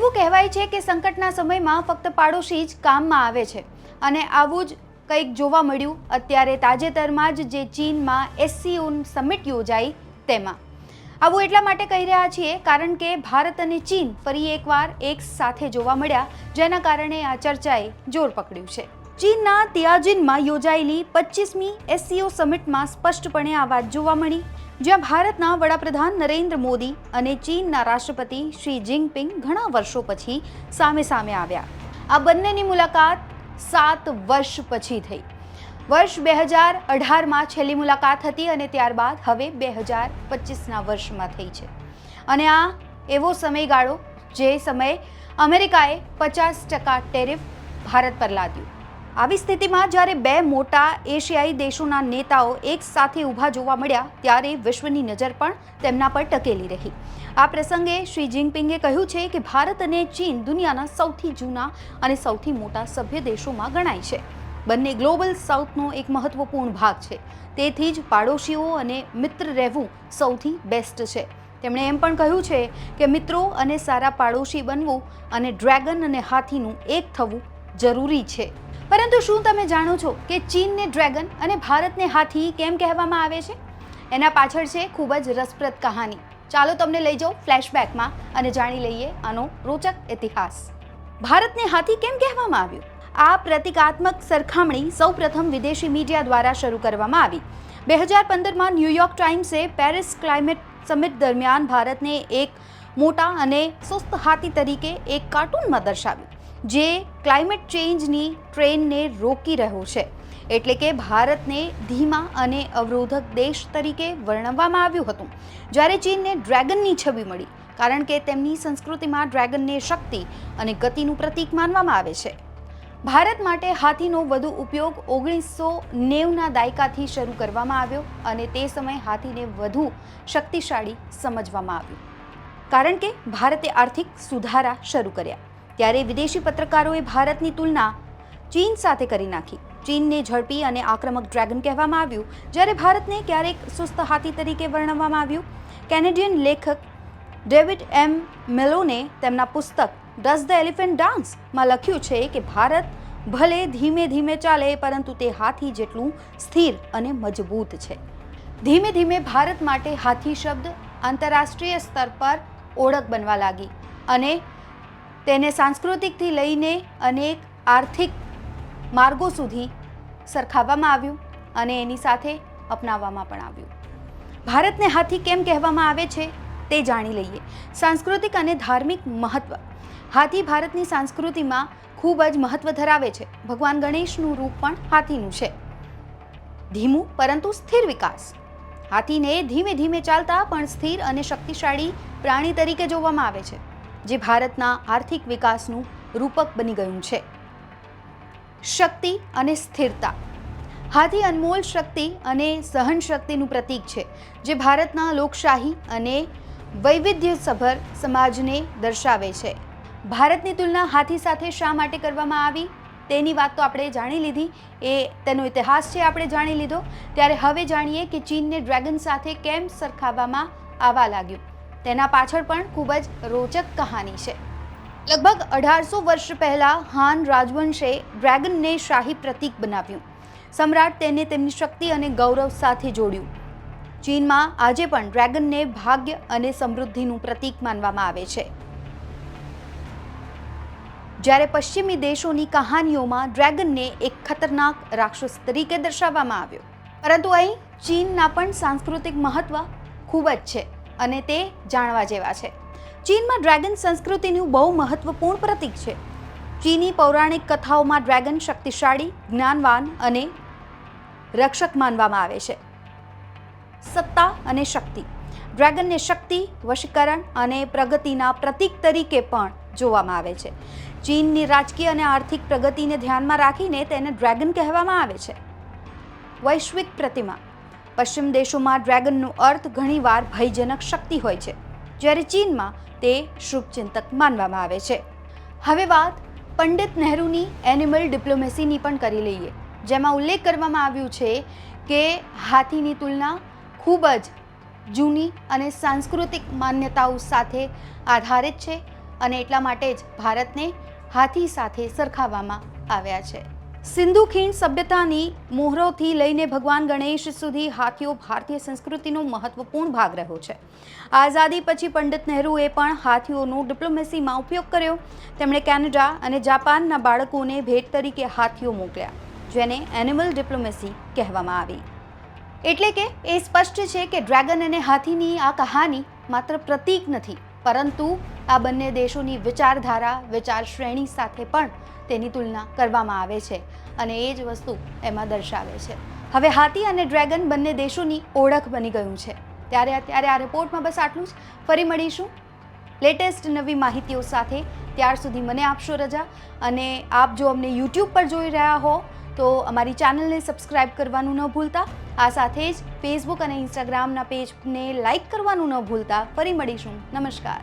એવું કહેવાય છે કે સંકટના સમયમાં ફક્ત પાડોશી જ કામમાં આવે છે. અને આવું જ કંઈક જોવા મળ્યું. અત્યારે તાજેતરમાં જ જે ચીનમાં એસસીઓ સમિટ યોજાઈ તેમાં. આવું એટલા માટે કહી રહ્યા છીએ કારણ કે ભારત અને ચીન ફરી એકવાર એક સાથે જોવા મળ્યા, જેના કારણે આ ચર્ચાએ જોર પકડ્યું છે. ચીનના તિયાજિનમાં યોજાયેલી પચીસમી એસસીઓ સમિટમાં સ્પષ્ટપણે આ વાત જોવા મળી. જ્યાં ભારતના વડાપ્રધાન નરેન્દ્ર મોદી અને ચીનના રાષ્ટ્રપતિ શી જિનપિંગ ઘણા વર્ષો પછી સામે સામે આવ્યા. આ બંનેની મુલાકાત સાત વર્ષ પછી થઈ. વર્ષ બે હજાર અઢારમાં છેલ્લી મુલાકાત હતી અને ત્યારબાદ હવે બે હજાર પચીસના વર્ષમાં થઈ છે. અને આ એવો સમયગાળો જે સમયે અમેરિકાએ પચાસ ટકા ટેરિફ ભારત પર લાદ્યું. આવી સ્થિતિમાં જ્યારે બે મોટા એશિયાઈ દેશોના નેતાઓ એક સાથે ઊભા જોવા મળ્યા, ત્યારે વિશ્વની નજર પણ તેમના પર ટકેલી રહી. આ પ્રસંગે શ્રી જિનપિંગે કહ્યું છે કે ભારત અને ચીન દુનિયાના સૌથી જૂના અને સૌથી મોટા સભ્ય દેશોમાં ગણાય છે. બંને ગ્લોબલ સાઉથનો એક મહત્વપૂર્ણ ભાગ છે. તેથી જ પાડોશીઓ અને મિત્ર રહેવું સૌથી બેસ્ટ છે. તેમણે એમ પણ કહ્યું છે કે મિત્રો અને સારા પાડોશી બનવું અને ડ્રેગન અને હાથીનું એક થવું જરૂરી છે. પરંતુ શું તમે જાણો છો કે ચીનને ડ્રેગન અને ભારતને હાથી કેમ કહેવામાં આવે છે? એના પાછળ છે ખૂબ જ રસપ્રદ કહાની. ચાલો તમને લઈ જાઉં ફ્લેશબેકમાં અને જાણી લઈએ આનો રોચક ઇતિહાસ. ભારતને હાથી કેમ કહેવામાં આવ્યું? આ પ્રતિકાત્મક સરખામણી સૌપ્રથમ વિદેશી મીડિયા દ્વારા શરૂ કરવામાં આવી. બે હજાર પંદરમાં ન્યૂયોર્ક ટાઈમ્સે પેરિસ ક્લાઇમેટ સમિટ દરમિયાન ભારતને એક મોટા અને સુસ્ત હાથી તરીકે એક કાર્ટૂનમાં દર્શાવ્યું. જે ક્લાઇમેટ ચેન્જની ટ્રેનને રોકી રહ્યો છે. એટલે કે ભારતને ધીમા અને અવરોધક દેશ તરીકે વર્ણવવામાં આવ્યું હતું. જ્યારે ચીનને ડ્રેગનની છબી મળી, કારણ કે તેમની સંસ્કૃતિમાં ડ્રેગનને શક્તિ અને ગતિનું પ્રતીક માનવામાં આવે છે. ભારત માટે હાથીનો વધુ ઉપયોગ ઓગણીસો નેવના દાયકાથી શરૂ કરવામાં આવ્યો અને તે સમયે હાથીને વધુ શક્તિશાળી સમજવામાં આવ્યું. કારણ કે ભારતે આર્થિક સુધારા શરૂ કર્યા. ત્યારે વિદેશી પત્રકારોએ ભારતની તુલના ચીન સાથે કરી નાખી. ચીનને ઝડપી અને આક્રમક ડ્રેગન કહેવામાં આવ્યું, જ્યારે ભારતને ક્યારેક સુસ્ત હાથી તરીકે વર્ણવવામાં આવ્યું. કેનેડિયન લેખક ડેવિડ એમ. મેલોને તેમના પુસ્તક ડઝ ધ એલિફન્ટ ડાન્સમાં લખ્યું છે કે ભારત ભલે ધીમે ધીમે ચાલે, પરંતુ તે હાથી જેટલું સ્થિર અને મજબૂત છે. ધીમે ધીમે ભારત માટે હાથી શબ્દ આંતરરાષ્ટ્રીય સ્તર પર ઓળખ બનવા લાગી અને તેને સાંસ્કૃતિકથી લઈને અનેક આર્થિક માર્ગો સુધી સરખાવવામાં આવ્યું અને એની સાથે અપનાવવામાં પણ આવ્યું. ભારતને હાથી કેમ કહેવામાં આવે છે તે જાણી લઈએ. સાંસ્કૃતિક અને ધાર્મિક મહત્વ. હાથી ભારતની સંસ્કૃતિમાં ખૂબ જ મહત્વ ધરાવે છે. ભગવાન ગણેશનું રૂપ પણ હાથીનું છે. ધીમું, પરંતુ સ્થિર વિકાસ. હાથીને ધીમે ધીમે ચાલતા પણ સ્થિર અને શક્તિશાળી પ્રાણી તરીકે જોવામાં આવે છે. જે ભારતના આર્થિક વિકાસનું રૂપક બની ગયું છે. શક્તિ અને સ્થિરતા. હાથી અનમોલ શક્તિ અને સહન શક્તિનું પ્રતીક છે, જે ભારતના લોકશાહી અને વૈવિધ્યસભર સમાજને દર્શાવે છે. ભારતની તુલના હાથી સાથે શા માટે કરવામાં આવી? તેની વાત તો આપણે જાણી લીધી. એ તેનો ઇતિહાસ છે, આપણે જાણી લીધો. ત્યારે હવે જાણીએ કે ચીનને ડ્રેગન સાથે કેમ સરખાવવામાં આવવા લાગ્યું. તેના પાછળ પણ ખૂબ જ રોચક કહાની છે. લગભગ અઢારસો વર્ષ પહેલાં હાન રાજવંશે ડ્રેગનને શાહી પ્રતીક બનાવ્યું. સમ્રાટ તેને તેમની શક્તિ અને ગૌરવ સાથે જોડ્યું. ચીનમાં આજે પણ ડ્રેગનને ભાગ્ય અને સમૃદ્ધિનું પ્રતીક માનવામાં આવે છે. જ્યારે પશ્ચિમી દેશોની કહાનીઓમાં ડ્રેગનને એક ખતરનાક રાક્ષસ તરીકે દર્શાવવામાં આવ્યો. પરંતુ અહીં ચીનના પણ સાંસ્કૃતિક મહત્વ ખૂબ જ છે. અને તે જાણવા જેવા છે. ચીનમાં ડ્રેગન સંસ્કૃતિનું બહુ મહત્વપૂર્ણ પ્રતીક છે. ચીની પૌરાણિક કથાઓમાં ડ્રેગન શક્તિશાળી, જ્ઞાનવાન અને રક્ષક માનવામાં આવે છે. સત્તા અને શક્તિ. ડ્રેગનને શક્તિ, વશીકરણ અને પ્રગતિના પ્રતીક તરીકે પણ જોવામાં આવે છે. ચીનની રાજકીય અને આર્થિક પ્રગતિને ધ્યાનમાં રાખીને તેને ડ્રેગન કહેવામાં આવે છે. વૈશ્વિક પ્રતિમા. પશ્ચિમ દેશોમાં ડ્રેગનનો અર્થ ઘણીવાર ભયજનક શક્તિ હોય છે, જ્યારે ચીનમાં તે શુભચિંતક માનવામાં આવે છે. હવે વાત પંડિત નહેરુની એનિમલ ડિપ્લોમેસીની પણ કરી લઈએ, જેમાં ઉલ્લેખ કરવામાં આવ્યું છે કે હાથીની તુલના ખૂબ જ જૂની અને સાંસ્કૃતિક માન્યતાઓ સાથે આધારિત છે અને એટલા માટે જ ભારતને હાથી સાથે સરખાવવામાં આવ્યા છે. સિંધુ ખીણ સભ્યતાની મોહરોથી લઈને ભગવાન ગણેશ સુધી હાથીઓ ભારતીય સંસ્કૃતિનો મહત્વપૂર્ણ ભાગ રહ્યો છે. આઝાદી પછી પંડિત નહેરુએ પણ હાથીઓનો ડિપ્લોમેસીમાં ઉપયોગ કર્યો. તેમણે કેનેડા અને જાપાનના બાળકોને ભેટ તરીકે હાથીઓ મોકલ્યા, જેને એનિમલ ડિપ્લોમેસી કહેવામાં આવી. એટલે કે એ સ્પષ્ટ છે કે ડ્રેગન અને હાથીની આ કહાની માત્ર પ્રતીક નથી, પરંતુ આ બંને દેશોની વિચારધારા વિચાર શ્રેણી સાથે પણ તેની તુલના કરવામાં આવે છે અને એ જ વસ્તુ એમાં દર્શાવે છે. હવે હાથી અને ડ્રેગન બંને દેશોની ઓળખ બની ગયું છે. ત્યારે અત્યારે આ રિપોર્ટમાં બસ આટલું જ. ફરી મળીશું લેટેસ્ટ નવી માહિતીઓ સાથે. ત્યાર સુધી મને આપશો રજા અને આપ જો અમને યુટ્યુબ પર જોઈ રહ્યા હો, તો અમારી ચેનલને સબસ્ક્રાઇબ કરવાનું ન ભૂલતા. આ સાથે જ ફેસબુક અને ઇન્સ્ટાગ્રામના પેજને લાઇક કરવાનું ન ભૂલતા. ફરી મળીશું. નમસ્કાર.